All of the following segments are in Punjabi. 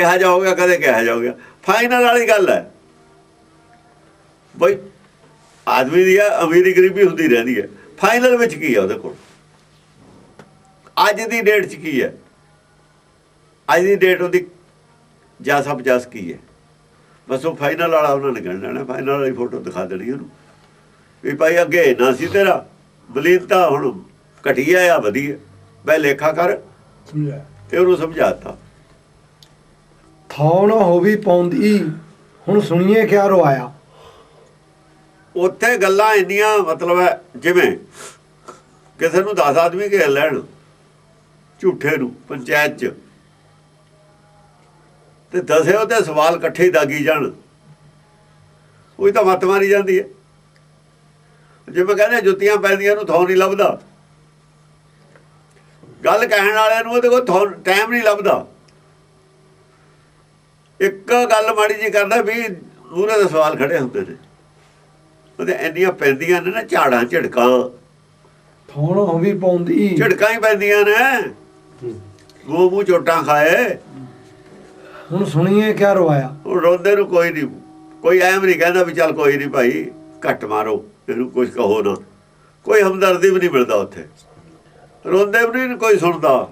ਕਿਹਾ ਜਾਊਗਾ ਕਦੇ ਕਿਹਾ ਜਾਊਗਾ। ਫਾਈਨਲ ਵਾਲੀ ਗੱਲ ਹੈ। ਬਈ ਆਦਮੀ ਦੀ ਅਮੀਰੀ ਗਰੀਬੀ ਹੁੰਦੀ ਰਹਿੰਦੀ ਹੈ। ਫਾਈਨਲ ਵਿੱਚ ਕੀ ਹੈ ਉਹਦੇ ਕੋਲ? ਅੱਜ ਦੀ ਡੇਟ 'ਚ ਕੀ ਹੈ? ਅੱਜ ਦੀ ਡੇਟ ਉਹਦੀ ਜਾ ਸਭ ਜਸ ਕੀ ਹੈ? ਬਸ ਉਹ ਫਾਈਨਲ ਵਾਲਾ ਉਹਨਾਂ ਨੇ ਕਹਿਣਾ ਲੈਣਾ ਫਾਈਨਲ ਵਾਲੀ ਫੋਟੋ ਦਿਖਾ ਦੇਣੀ ਉਹਨੂੰ। ਵੀ ਭਾਈ ਅੱਗੇ ਨਾ ਸੀ ਤੇਰਾ ਬਲੀਨਤਾ ਹੁਣ ਘਟੀਆ ਆ ਵਧੀਆ। ਮੈਂ ਲੇਖਾ ਕਰ। ਸਮਝਿਆ ਤੇ ਉਹਨੂੰ ਸਮਝਾਤਾ। ਥਾਉ ਨਾ ਹੋਵੀ ਪੌਂਦੀ ਹੁਣ ਸੁਣੀਏ ਕਿਆ ਰਵਾਇਆ ਉੱਥੇ ਗੱਲਾਂ ਇੰਨੀਆਂ ਮਤਲਬ ਹੈ, ਜਿਵੇਂ ਕਿਸੇ ਨੂੰ 10 ਆਦਮੀ ਘੇਰ ਲੈਣ, ਝੂਠੇ ਨੂੰ, ਪੰਚਾਇਤ 'ਚ। ਤੇ ਦਸੇ ਤੇ ਸਵਾਲ ਇਕੱਠੇ ਦਾਗੀ ਜਾਣ। ਉਹੀ ਤਾਂ ਮੱਤ ਮਾਰੀ ਜਾਂਦੀ ਹੈ। ਜਿਵੇਂ ਕਹਿੰਦੇ ਜੁੱਤੀਆਂ ਪੈਂਦੀਆਂ ਨੂੰ ਥੋਂ ਨਹੀਂ ਲੱਭਦਾ। ਗੱਲ ਕਹਿਣ ਵਾਲਿਆਂ ਨੂੰ ਉਹਦੇ ਕੋਲ ਟਾਈਮ ਨਹੀਂ ਲੱਭਦਾ। ਇੱਕ ਗੱਲ ਮਾੜੀ ਜੀ ਕਰਦਾ ਵੀ ਉਹਨੇ ਦੇ ਸਵਾਲ ਖੜੇ ਹੁੰਦੇ ਨੇ। ਉਹਦੇ ਇੰਨੀਆਂ ਪੈਂਦੀਆਂ ਨੇ ਨਾ ਝਾੜਾਂ ਝੜਕਾਂ। ਨਾ ਹੋਵੀ ਪੌਂਦੀ ਝੜਕਾਂ ਹੀ ਪੈਂਦੀਆਂ ਨੇ। ਮੂੰਹ ਮੂੰਹ ਚੋਟਾਂ ਖਾਏ। ਹੁਣ ਸੁਣੀਏ ਕਿਆ ਰਵਾਇਆ। ਉਹ ਰੋਂਦੇ ਨੂੰ ਕੋਈ ਨਹੀਂ ਕੋਈ ਐਮ ਨਹੀਂ ਕਹਿੰਦਾ ਵੀ ਚੱਲ ਕੋਈ ਨਹੀਂ ਭਾਈ ਘੱਟ ਮਾਰੋ। ਇਹਨੂੰ ਕੁਝ ਕਹੋ ਨਾ। ਕੋਈ ਹਮਦਰਦੀ ਵੀ ਨਹੀਂ ਮਿਲਦਾ ਉੱਥੇ। ਰੋਂਦੇ ਵੀ ਨਹੀਂ ਕੋਈ ਸੁਣਦਾ।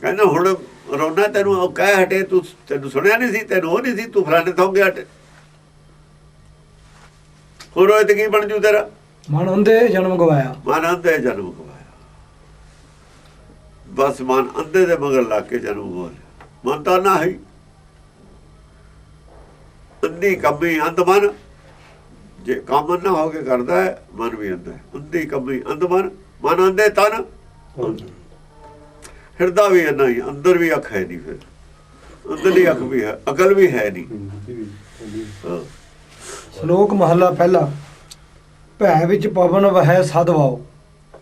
ਕਹਿੰਦਾ ਹੁਣ ਰੋਣਾ ਤੈਨੂੰ ਉਹ ਕਹਿ ਹਟੇ ਤੂੰ ਤੈਨੂੰ ਸੁਣਿਆ ਨਹੀਂ ਸੀ ਤੈਨੂੰ ਉਹ ਨਹੀਂ ਸੀ ਤੂੰ ਫਲਾਣੇ ਤੋਂ ਗਿਆ ਹਟੇ। ਰੋਏ ਤੇ ਕੀ ਬਣ ਜੂ ਤੇਰਾ? ਮਨ ਅੰਦੇ ਜਨਮ ਗਵਾਇਆ। ਮਨ ਅੰਧੇ ਜਨਮ ਗਵਾਇਆ। ਬਸ ਮਨ ਅੰਧੇ ਦੇ ਮਗਰ ਲੱਗ ਕੇ ਜਨਮ ਗਵਾਇਆ ਮਨ ਤਾਂ ਨਾ ਹੈ। ਅੰਧੀ ਕੰਮੀ ਅੰਧ ਮਨ। ਜੇ ਕੰਮ ਨਾ ਹੋ ਕੇ ਕਰਦਾ ਹੈ ਮਨ ਵੀ ਹੈ। ਅੰਧੀ ਕੰਮੀ ਅੰਧ ਮਨ ਮਨ ਅੰਧੇ ਤਨ। ਹਿਰਦਾ ਵੀ ਅੰਨਾ ਹੀ ਅੰਦਰ ਵੀ ਅੱਖ ਹੈ ਨਹੀਂ ਫਿਰ। ਅੰਦਰਲੀ ਅੱਖ ਵੀ ਹੈ ਅਕਲ ਵੀ ਹੈ ਨਹੀਂ। ਹਾਂ। ਸ਼ਲੋਕ ਮਹੱਲਾ ਪਹਿਲਾ ਭੈ ਵਿੱਚ ਪਵਨ ਵਹਿ ਸਦਵਾਓ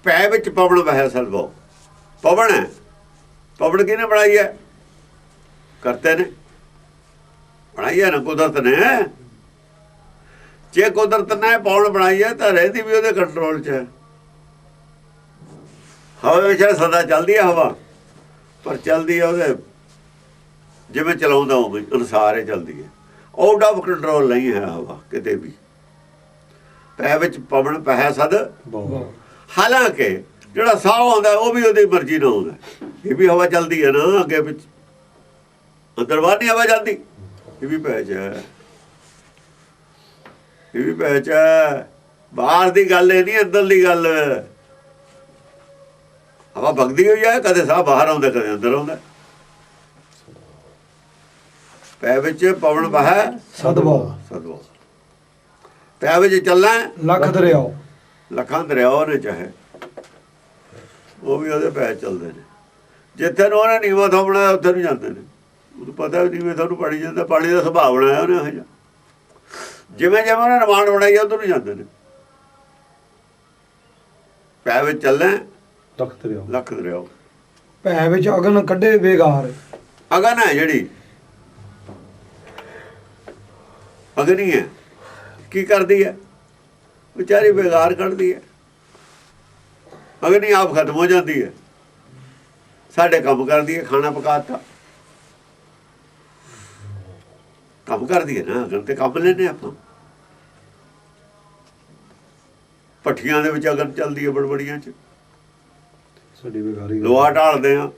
ਪੈ ਵਿੱਚ ਪਵਨ ਵਹਿ ਸਲਵੋ ਪਵਨ ਹੈ। ਪਵਨ ਕਿਹਨੇ ਬਣਾਈ ਹੈ? ਕਰਤੇ ਨੇ। ਬਣਾਈ ਹੈ ਨਾ ਕੁਦਰਤ ਨੇ। ਜੇ ਕੁਦਰਤ ਨੇ ਪਵਨ ਬਣਾਈ ਹੈ ਤਾਂ ਰਹਿੰਦੀ ਵੀ ਉਹਦੇ ਕੰਟਰੋਲ 'ਚ ਹੈ। ਹਵਾ ਵਿੱਚ ਸਦਾ ਚੱਲਦੀ ਹੈ ਹਵਾ। ਪਰ ਚੱਲਦੀ ਹੈ ਉਹਦੇ ਜਿਵੇਂ ਚਲਾਉਂਦਾ ਉਹ ਅਨੁਸਾਰ ਹੀ ਚੱਲਦੀ ਹੈ ਆਊਟ ਆਫ ਕੰਟਰੋਲ ਨਹੀਂ ਹੈ ਹਵਾ ਕਿਤੇ ਵੀ। ਪੈ ਵਿੱਚ ਪਵਨ ਪਹਿ ਸਦ। ਹਾਲਾਂਕਿ ਜਿਹੜਾ ਸਾਹ ਆਉਂਦਾ ਉਹ ਵੀ ਉਹਦੀ ਮਰਜ਼ੀ ਨਾਲ ਆਉਂਦਾ। ਇਹ ਵੀ ਹਵਾ ਚੱਲਦੀ ਹੈ ਨਾ ਅੱਗੇ ਵਿੱਚ। ਅੰਦਰ ਬਾਹਰ ਨਹੀਂ ਹਵਾ ਚੱਲਦੀ। ਇਹ ਵੀ ਪੈਚ ਹੈ। ਇਹ ਵੀ ਪੈਚ ਹੈ। ਬਾਹਰ ਦੀ ਗੱਲ ਇਹ ਨਹੀਂ ਅੰਦਰਲੀ ਗੱਲ। ਹਵਾ ਵਗਦੀ ਹੋਈ ਹੈ ਕਦੇ ਸਾਹ ਬਾਹਰ ਆਉਂਦਾ ਕਦੇ ਅੰਦਰ ਆਉਂਦਾ। ਪੈ ਵਿੱਚ ਪਵਨ ਬਹਿ ਸਦਵਾਓ ਸਦਵਾ ਪੈ ਵਿੱਚ ਚੱਲਣਾ ਲੱਖ ਦਰਿਆਓ ਲੱਖਾਂ ਦਰਿਆਵਾਂ ਨੇ ਚਾਹੇ ਉਹ ਵੀ ਉਹਦੇ ਪੈਰ ਚੱਲਦੇ ਨੇ। ਜਿੱਥੇ ਨੂੰ ਉਹਨੇ ਨੀਵਾ ਥਾਂ ਬਣਾਇਆ ਉੱਥੇ ਨੂੰ ਜਾਂਦੇ ਨੇ। ਉਹਨੂੰ ਪਤਾ ਵੀ ਨੀਵੇਂ ਤੁਹਾਨੂੰ ਪਾਣੀ ਜਾਂਦਾ ਪਾਣੀ ਦਾ ਸੁਭਾਅ ਬਣਾਇਆ ਉਹਨੇ ਉਹ ਜਿਹਾ। ਜਿਵੇਂ ਜਿਵੇਂ ਉਹਨੇ ਨਿਰਮਾਣ ਬਣਾਈ ਉੱਧਰ ਨੂੰ ਜਾਂਦੇ ਨੇ। ਪੈ ਵਿੱਚ ਚੱਲਣਾ ਤਖਤ ਰਿਓ ਲੱਖ ਦਰਿਆਓ ਭੈ ਵਿੱਚ ਅਗਨ ਕੱਢੇ ਬੇਗਾਰ ਅਗਨ ਹੈ ਜਿਹੜੀ। ਅਗਨੀ ਹੈ ਕੀ ਕਰਦੀ ਹੈ? ਵਿਚਾਰੀ ਬੇਗਾਰ ਕੱਢਦੀ ਹੈ। ਅਗਨੀ ਆਪ ਖਤਮ ਹੋ ਜਾਂਦੀ ਹੈ। ਸਾਡੇ ਕੰਮ ਕਰਦੀ ਹੈ ਖਾਣਾ ਪਕਾਤਾ। ਕੰਮ ਕਰਦੀ ਹੈ ਨਾ ਅਗਨ ਤੇ ਕੰਮ ਲੈਨੇ ਆਪਾਂ। ਪੱਠੀਆਂ ਦੇ ਵਿੱਚ ਅਗਨ ਚੱਲਦੀ ਹੈ ਬੜਬੜੀਆਂ 'ਚ। ਸਾਡੀ ਵਿਗਾਰੀ ਲੋਹਾ ਢਾਲਦੇ ਆ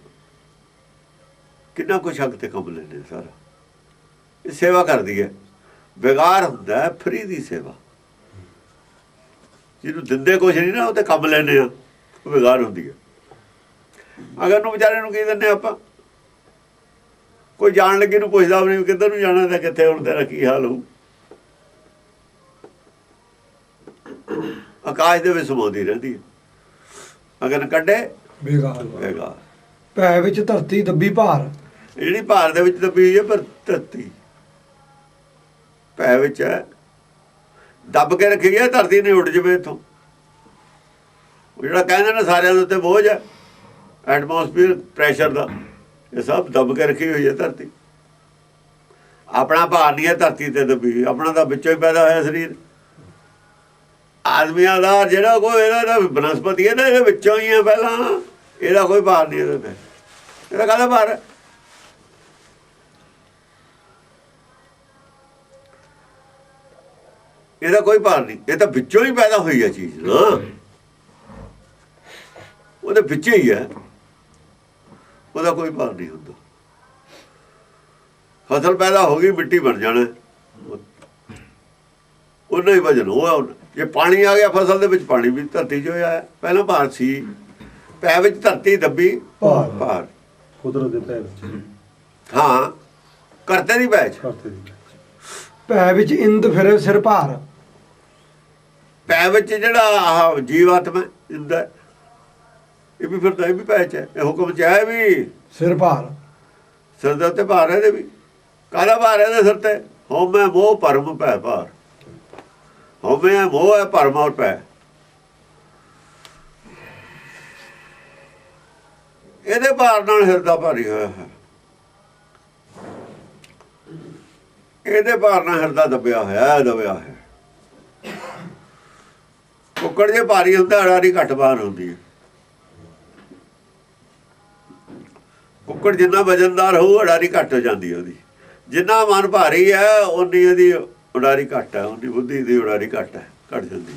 ਕਿੰਨਾ ਕੁਛ ਹੱਕ ਤੇ ਕੰਮ ਲੈਂਦੇ ਸਾਰਾ। ਇਹ ਸੇਵਾ ਕਰਦੀ ਹੈ। ਬੇਗਾਰ ਹੁੰਦਾ ਹੈ, ਫਰੀ ਦੀ ਸੇਵਾ। ਜਿਹਨੂੰ ਦਿੰਦੇ ਕੁਛ ਨਹੀਂ ਨਾ, ਉਹ ਤੇ ਕੰਮ ਲੈਂਦੇ ਆ। ਉਹ ਬੇਗਾਰ ਹੁੰਦੀ ਹੈ। ਅਗਰ ਨੂੰ ਵਿਚਾਰੇ ਨੂੰ ਕੀ ਦਿੰਦੇ ਆਪਾਂ? ਕੋਈ ਜਾਣ ਲੱਗੇ ਨੂੰ ਪੁੱਛਦਾ ਵੀ ਨਹੀਂ ਵੀ ਕਿੱਧਰ ਨੂੰ ਜਾਣਾ ਤੇ ਕਿੱਥੇ ਹੁਣ ਤੇਰਾ ਕੀ ਹਾਲ ਹੋਊ? ਆਕਾਸ਼ ਦੇ ਵਿੱਚ ਸਮਾਉਂਦੀ ਰਹਿੰਦੀ ਹੈ। ਅਗਰ ਕੱਢੇ ਭੈ ਵਿੱਚ ਧਰਤੀ ਦੱਬੀ ਭਾਰ। ਇਹ ਜਿਹੜੀ ਭਾਰ ਦੇ ਵਿੱਚ ਦੱਬੀ ਹੋਈ ਹੈ ਪਰ ਧਰਤੀ। ਪੈ ਵਿੱਚ ਹੈ। ਦੱਬ ਕੇ ਰੱਖੀ ਹੈ ਧਰਤੀ ਨੇ ਉੱਡ ਜਵੇ ਇਥੋਂ। ਉਹ ਜਿਹੜਾ ਕਹਿੰਦੇ ਨੇ ਸਾਰਿਆਂ ਦੇ ਉੱਤੇ ਬੋਝ ਹੈ ਐਟਮੋਸਫੀਅਰ ਪ੍ਰੈਸ਼ਰ ਦਾ ਇਹ ਸਭ ਦੱਬ ਕੇ ਰੱਖੀ ਹੋਈ ਹੈ ਧਰਤੀ। ਆਪਣਾ ਭਾਰ ਨਹੀਂ ਹੈ ਧਰਤੀ ਤੇ ਦੱਬੀ ਹੋਈ, ਆਪਣਾ ਤਾਂ ਵਿੱਚੋਂ ਹੀ ਪੈਦਾ ਹੋਇਆ ਸਰੀਰ। ਆਦਮੀਆਂ ਦਾ ਜਿਹੜਾ ਕੋਈ ਇਹਦਾ ਬਨਸਪਤੀ ਹੈ ਨਾ ਇਹਦੇ ਵਿੱਚੋਂ ਹੀ ਹੈ ਪਹਿਲਾਂ। ਇਹਦਾ ਕੋਈ ਭਾਰ ਨਹੀਂ ਇਹਦੇ ਤੇ। ਇਹਦਾ ਕਾਹਦਾ ਭਾਰ ਇਹਦਾ ਕੋਈ ਭਾਰ ਨਹੀਂ। ਇਹ ਤਾਂ ਵਿੱਚੋਂ ਹੀ ਪੈਦਾ ਹੋਈ ਹੈ ਚੀਜ਼ ਨਾ। ਉਹਦੇ ਵਿੱਚ ਹੀ ਹੈ। ਉਹਦਾ ਕੋਈ ਭਾਰ ਨਹੀਂ ਹੁੰਦਾ। ਫਸਲ ਪੈਦਾ ਹੋ ਗਈ, ਮਿੱਟੀ ਬਣ ਜਾਣਾ। ਉਹਨਾਂ ਹੀ ਵਜਨ ਹੋਇਆ ਜੇ ਪਾਣੀ ਆ ਗਿਆ ਫਸਲ ਦੇ ਵਿੱਚ, ਪਾਣੀ ਵੀ ਧਰਤੀ 'ਚ ਹੋਇਆ ਪਹਿਲਾਂ ਭਾਰ ਸੀ। ਪੈ ਵਿੱਚ ਧਰਤੀ ਦੱਬੀ ਭਾਰ। ਭਾਰ। ਕੁਦਰਤ ਦੇ ਪੈਰ ਵਿੱਚ। ਹਾਂ ਕਰਤੇ ਨਹੀਂ ਪੈਚ ਕਰਤੇ ਦੀ ਭੈ ਵਿੱਚ ਇੰਦ ਫਿਰੇ ਸਿਰ ਭਾਰ। ਪੈ ਵਿੱਚ ਜਿਹੜਾ ਆਹ ਜੀਵਾਤਮਾ ਇੰਦਾ ਇਹ ਵੀ ਫਿਰਦਾ ਇਹ ਵੀ ਪੈਚ ਹੈ। ਇਹ ਹੁਕਮ ਚ ਹੈ ਵੀ। ਸਿਰ ਭਾਰ। ਸਿਰ ਦੇ ਉੱਤੇ ਭਾਰ ਹੈ ਇਹਦੇ ਵੀ। ਕਾਹਦਾ ਭਾਰ ਹੈ ਇਹਦੇ ਸਿਰ ਤੇ? ਹਉਮੈ ਮੋਹ ਭਰਮ ਭੈ ਭਾਰ। ਹਉਮੈ ਮੋਹ ਹੈ ਭਰਮ ਔਰ ਭੈ। ਇਹਦੇ ਭਾਰ ਨਾਲ ਹਿਰਦਾ ਭਾਰੀ ਹੋਇਆ ਹੈ। ਇਹਦੇ ਭਾਰ ਨਾਲ ਹਿਰਦਾ ਦਬਿਆ ਹੋਇਆ ਹੈ, ਦਬਿਆ ਹੈ। ਕੁੱਕੜ ਜੇ ਭਾਰੀ ਹੁੰਦਾ ਅੜਾਰੀ ਘੱਟ ਬਾਹਰ ਹੁੰਦੀ ਹੈ। ਕੁੱਕੜ ਜਿੰਨਾ ਵਜਨਦਾਰ ਹੋਊ ਉਡਾਰੀ ਘੱਟ ਹੋ ਜਾਂਦੀ ਹੈ ਉਹਦੀ। ਜਿੰਨਾ ਮਨ ਭਾਰੀ ਹੈ ਉਨੀ ਉਹਦੀ ਉਡਾਰੀ ਘੱਟ ਹੈ ਉਨੀ ਬੁੱਧੀ ਦੀ ਉਡਾਰੀ ਘੱਟ ਹੈ, ਘੱਟ ਜਾਂਦੀ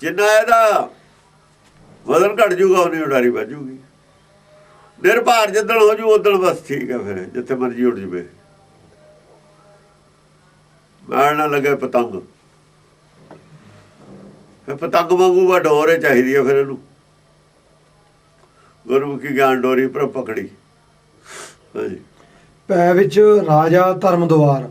ਜਿੰਨਾ ਇਹਦਾ ਵਜ਼ਨ ਘੱਟ ਜੂਗਾ ਉਨੀ ਉਡਾਰੀ ਵੱਧ ਜੂਗੀ ਨਿਰਭਾਰ ਜਿੱਦਣ ਹੋ ਜੂ, ਉਦਣ ਬਸ ਠੀਕ ਹੈ ਫਿਰ, ਜਿੱਥੇ ਮਰਜ਼ੀ ਉੱਡ ਜਵੇ। ਮਾਰ ਨਾ ਲੱਗੇ ਪਤੰਗ। ਫਿਰ ਪਤੰਗ ਵਾਂਗੂ ਵਾ ਡੋਰੇ ਚਾਹੀਦੀ ਹੈ ਫਿਰ ਇਹਨੂੰ। ਗੁਰਮੁਖੀ ਗਿਆਨ ਡੋਰੀ ਪਰ ਪਕੜੀ। ਹਾਂਜੀ। ਪੈ ਵਿੱਚ ਰਾਜਾ ਧਰਮ ਦੁਆਰ